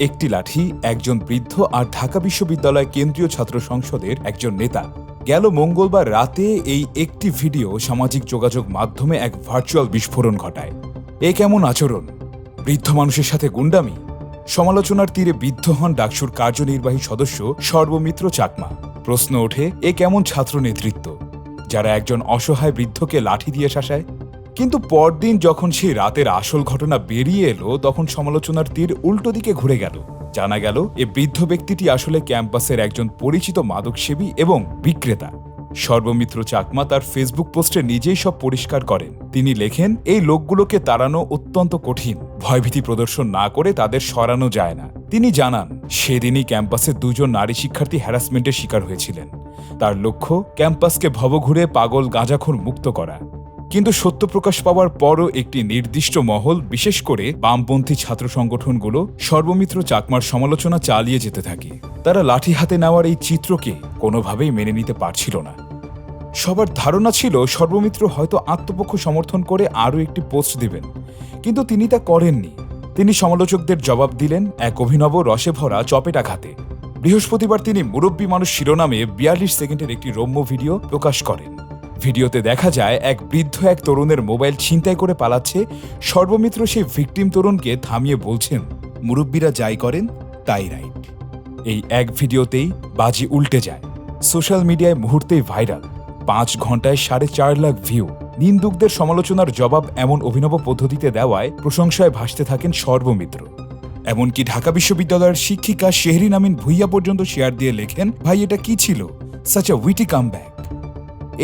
একটি লাঠি একজন বৃদ্ধ আর ঢাকা বিশ্ববিদ্যালয় কেন্দ্রীয় ছাত্র সংসদের একজন নেতা। গেল মঙ্গলবার রাতে এই একটি ভিডিও সামাজিক যোগাযোগ মাধ্যমে এক ভার্চুয়াল বিস্ফোরণ ঘটায়। এ কেমন আচরণ? বৃদ্ধ মানুষের সাথে গুন্ডামি? সমালোচনার তীরে বিদ্ধ হন ডাকসুর কার্যনির্বাহী সদস্য সর্বমিত্র চাকমা। প্রশ্ন ওঠে, এ কেমন ছাত্র নেতৃত্ব? যারা একজন অসহায় বৃদ্ধকে লাঠি দিয়ে শাসায়? কিন্তু পরদিন যখন সেই রাতের আসল ঘটনা বেরিয়ে এলো, তখন সমালোচনার তীর উল্টো দিকে ঘুরে গেল। জানা গেল, এ বৃদ্ধ ব্যক্তিটি আসলে ক্যাম্পাসের একজন পরিচিত মাদকসেবী এবং বিক্রেতা। সর্বমিত্র চাকমা তার ফেসবুক পোস্টে নিজেই সব পরিষ্কার করেন। তিনি লেখেন, এই লোকগুলোকে তাড়ানো অত্যন্ত কঠিন। ভয়ভীতি প্রদর্শন না করে তাদের সরানো যায় না। তিনি জানান, সেদিনই ক্যাম্পাসে দুজন নারী শিক্ষার্থী হ্যারাসমেন্টের শিকার হয়েছিলেন। তার লক্ষ্য, ক্যাম্পাসকে ভবঘুরে পাগল গাঁজাখোর মুক্ত করা। কিন্তু সত্য প্রকাশ পাওয়ার পরও একটি নির্দিষ্ট মহল, বিশেষ করে বামপন্থী ছাত্র সংগঠনগুলো সর্বমিত্র চাকমার সমালোচনা চালিয়ে যেতে থাকে। তারা লাঠি হাতে নেওয়ার এই চিত্রকে কোনোভাবেই মেনে নিতে পারছিল না। সবার ধারণা ছিল, সর্বমিত্র হয়তো আত্মপক্ষ সমর্থন করে আরও একটি পোস্ট দিবেন। কিন্তু তিনি তা করেননি। তিনি সমালোচকদের জবাব দিলেন, এক অভিনব রসে ভরা চপেটাঘাতে। বৃহস্পতিবার তিনি মুরব্বী মানুষ শিরোনামে বিয়াল্লিশ সেকেন্ডের একটি রম্য ভিডিও প্রকাশ করেন। ভিডিওতে দেখা যায়, এক বৃদ্ধ এক তরুণের মোবাইল ছিনতাই করে পালাচ্ছে। সর্বমিত্র সেই ভিকটিম তরুণকে থামিয়ে বলছেন, মুরব্বীরা যাই করেন, তাই রাইট। এই এক ভিডিওতেই বাজি উল্টে যায়। সোশ্যাল মিডিয়ায় মুহূর্তেই ভাইরাল। পাঁচ ঘন্টায় সাড়ে চার লাখ ভিউ। নিন্দুকদের সমালোচনার জবাব এমন অভিনব পদ্ধতিতে দেওয়ায় প্রশংসায় ভাসতে থাকেন সর্বমিত্র। এমনকি ঢাকা বিশ্ববিদ্যালয়ের শিক্ষিকা শেহরিন আমিন ভুইয়া পর্যন্ত শেয়ার দিয়ে লেখেন, ভাই, এটা কি ছিল? Such a witty come back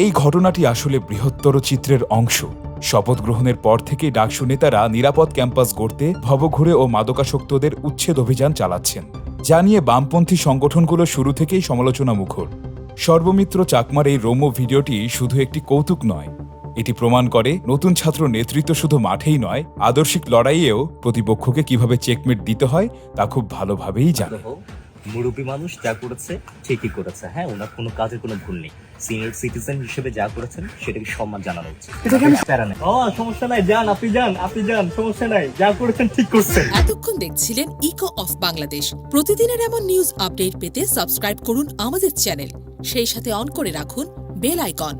এই ঘটনাটি আসলে বৃহত্তর চিত্রের অংশ। শপথ গ্রহণের পর থেকেই ডাকসু নেতারা নিরাপদ ক্যাম্পাস গড়তে, ভবঘুরে ও মাদকাসক্তদের উচ্ছেদ অভিযান চালাচ্ছেন। যা নিয়ে বামপন্থী সংগঠনগুলো শুরু থেকেই সমালোচনা মুখর সর্বমিত্র চাকমার এই রম্য ভিডিওটি শুধু একটি কৌতুক নয়। এটি প্রমাণ করে নতুন ছাত্র নেতৃত্ব শুধু মাঠেই নয়, আদর্শিক লড়াইয়েও প্রতিপক্ষকে কীভাবে চেকমেট দিতে হয় তা খুব ভালোভাবেই জানে। মুরব্বী মানুষ যা করেছে ঠিকই করেছে। হ্যাঁ ওনার কোনো কাজের কোনো ভুল নেই। সিনিয়র সিটিজেন হিসেবে যা করেছেন সেটাকে সম্মান জানানো উচিত। ও সমস্যা নাই যান আপনি যান আপনি যান সমস্যা নাই। যা করেছেন ঠিক করছেন। এতক্ষণ দেখছিলেন ইকো অফ বাংলাদেশ প্রতিদিনের এমন নিউজ আপডেট পেতে সাবস্ক্রাইব করুন আমাদের চ্যানেল সেই সাথে অন করে রাখুন বেল আইকন